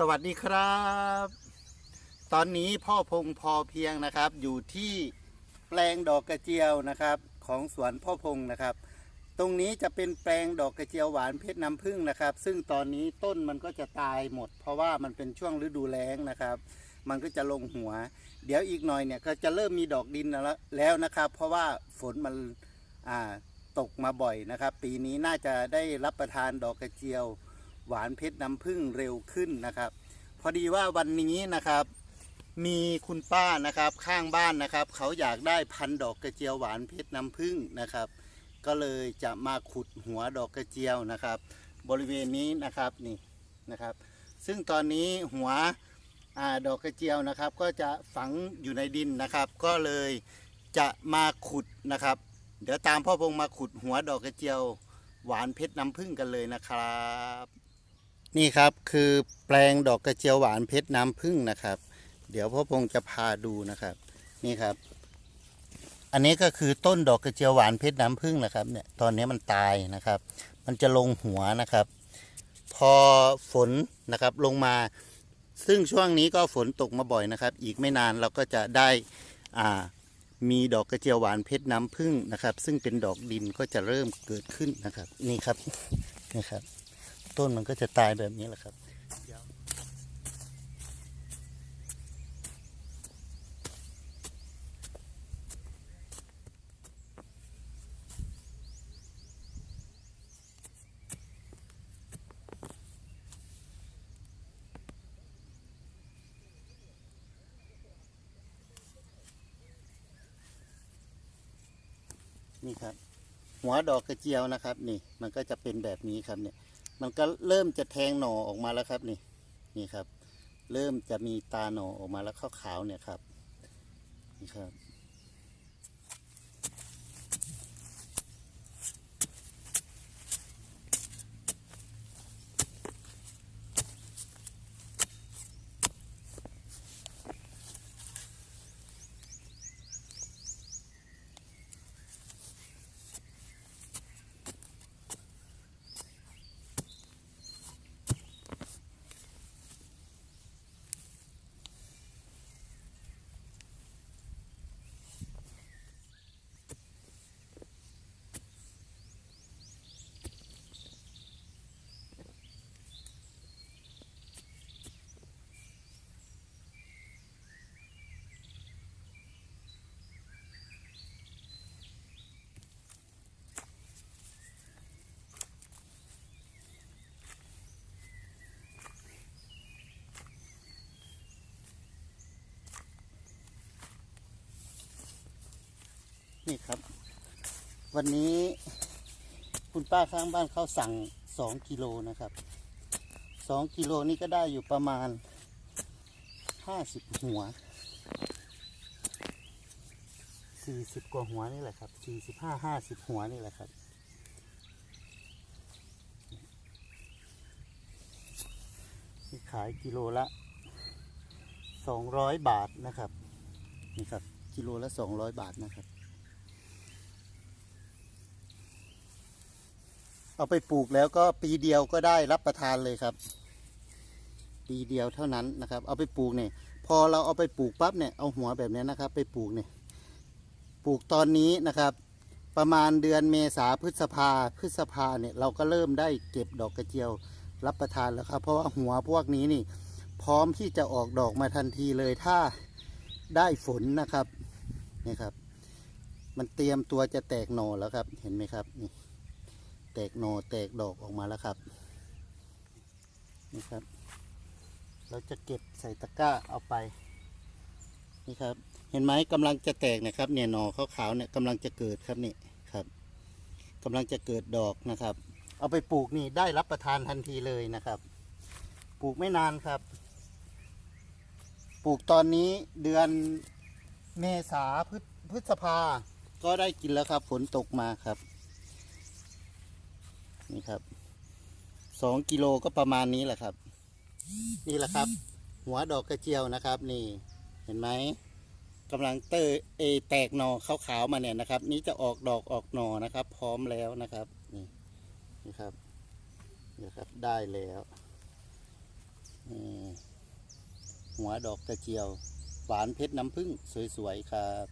สวัสดีครับ ตอนนี้พ่อพงพอเพียงนะครับ อยู่ที่แปลงดอกกระเจียวนะครับ ของสวนพ่อพงนะครับ ตรงนี้จะเป็นแปลงดอกกระเจียวหวานเพชรน้ำผึ้งนะครับ ซึ่งตอนนี้ต้นมันก็จะตายหมด เพราะว่ามันเป็นช่วงฤดูแล้งนะครับ มันก็จะลงหัว เดี๋ยวอีกหน่อยเนี่ยก็จะเริ่มมีดอกดินแล้วนะครับ เพราะว่าฝนมันตกมาบ่อยนะครับ ปีนี้น่าจะได้รับประทานดอกกระเจียว หวานเพชรน้ำผึ้งเร็วขึ้นนะครับ พอดีว่าวันนี้นะครับ มีคุณป้านะครับข้างบ้านนะครับ เขาอยากได้พันดอกกระเจียวหวานเพชรน้ำผึ้งนะครับ ก็เลยจะมาขุดหัวดอกกระเจียวนะครับ บริเวณนี้นะครับนี่นะครับ ซึ่งตอนนี้หัวอดอกกระเจียวนะครับ ก็จะฝังอยู่ในดินนะครับ ก็เลยจะมาขุดนะครับ เดี๋ยวตามพ่อพงมาขุดหัวดอกกระเจียว หวานเพชรน้ำผึ้งกันเลยนะครับ นี่ครับคือแปลงดอกกระเจียวหวานเพชรน้ำผึ้งนะครับ เดี๋ยวพ่อพงจะพาดูนะครับ นี่ครับ อันนี้ก็คือต้นดอกกระเจียวหวานเพชรน้ำผึ้งนะครับเนี่ยตอนนี้มันตายนะครับ มันจะลงหัวนะครับ พอฝนนะครับลงมา ซึ่งช่วงนี้ก็ฝนตกมาบ่อยนะครับ อีกไม่นานเราก็จะได้อ่ามีดอกกระเจียวหวานเพชรน้ำผึ้งนะครับ ซึ่งเป็นดอกดินก็จะเริ่มเกิดขึ้นนะครับ นี่ครับนี่ครับ ต้นมันก็จะตายแบบนี้แหละครับนี่ครับ หัวดอกกระเจียวนะครับ นี่ มันก็จะเป็นแบบนี้ครับเนี่ย มันก็เริ่มจะแทงหน่อออกมาแล้วครับนี่นี่ครับ เริ่มจะมีตาหน่อออกมาแล้วขาวๆเนี่ยครับนี่ครับ นี่ครับ วันนี้คุณป้าข้างบ้านเขาสั่งสองกิโลนะครับสองกิโลนี่ก็ได้อยู่ประมาณห้าสิบหัวสี่สิบกว่าหัวนี่แหละครับสี่สิบห้าห้าสิบหัวนี่แหละครับที่ขายกิโลละสองร้อยบาทนะครับนี่ครับกิโลละสองร้อยบาทนะครับ เอาไปปลูกแล้วก็ปีเดียวก็ได้รับประทานเลยครับ ปีเดียวเท่านั้นนะครับ เอาไปปลูกเนี่ย พอเราเอาไปปลูกปั๊บเนี่ยเอาหัวแบบนี้นะครับ ไปปลูกเนี่ยปลูกตอนนี้นะครับ ประมาณเดือนเมษาพฤษภาพฤษภาเนี่ยเราก็เริ่มได้เก็บดอกกระเจียวรับประทานแล้วครับ เพราะว่าหัวพวกนี้นี่ พร้อมที่จะออกดอกมาทันทีเลยถ้าได้ฝนนะครับนี่ครับ มันเตรียมตัวจะแตกหน่อแล้วครับ เห็นไหมครับนี่ แตกหนอแตกดอกออกมาแล้วครับนี่ครับ เราจะเก็บใส่ตะกร้าเอาไปนี่ครับ เห็นไหมกำลังจะแตกนะครับ เนี่ยหนอขาวๆเนี่ยกำลังจะเกิดครับนี่ครับกำลังจะเกิดดอกนะครับ เอาไปปลูกนี่ได้รับประทานทันทีเลยนะครับ ปลูกไม่นานครับ ปลูกตอนนี้เดือนเมษาพฤษภาก็ได้กินแล้วครับ ฝนตกมาครับ นี่ครับสองกิโลก็ประมาณนี้แหละครับ นี่แหละครับ หัวดอกกระเจียวนะครับ นี่เห็นไหมกำลังเตอเอแตกหนอขาวๆมาเนี่ยนะครับ นี้จะออกดอกออกหนอนะครับ พร้อมแล้วนะครับนี่นี่ครับนี่ครับได้แล้วนี่หัวดอกกระเจียว หวานเพชรน้ำผึ้งสวยๆครับ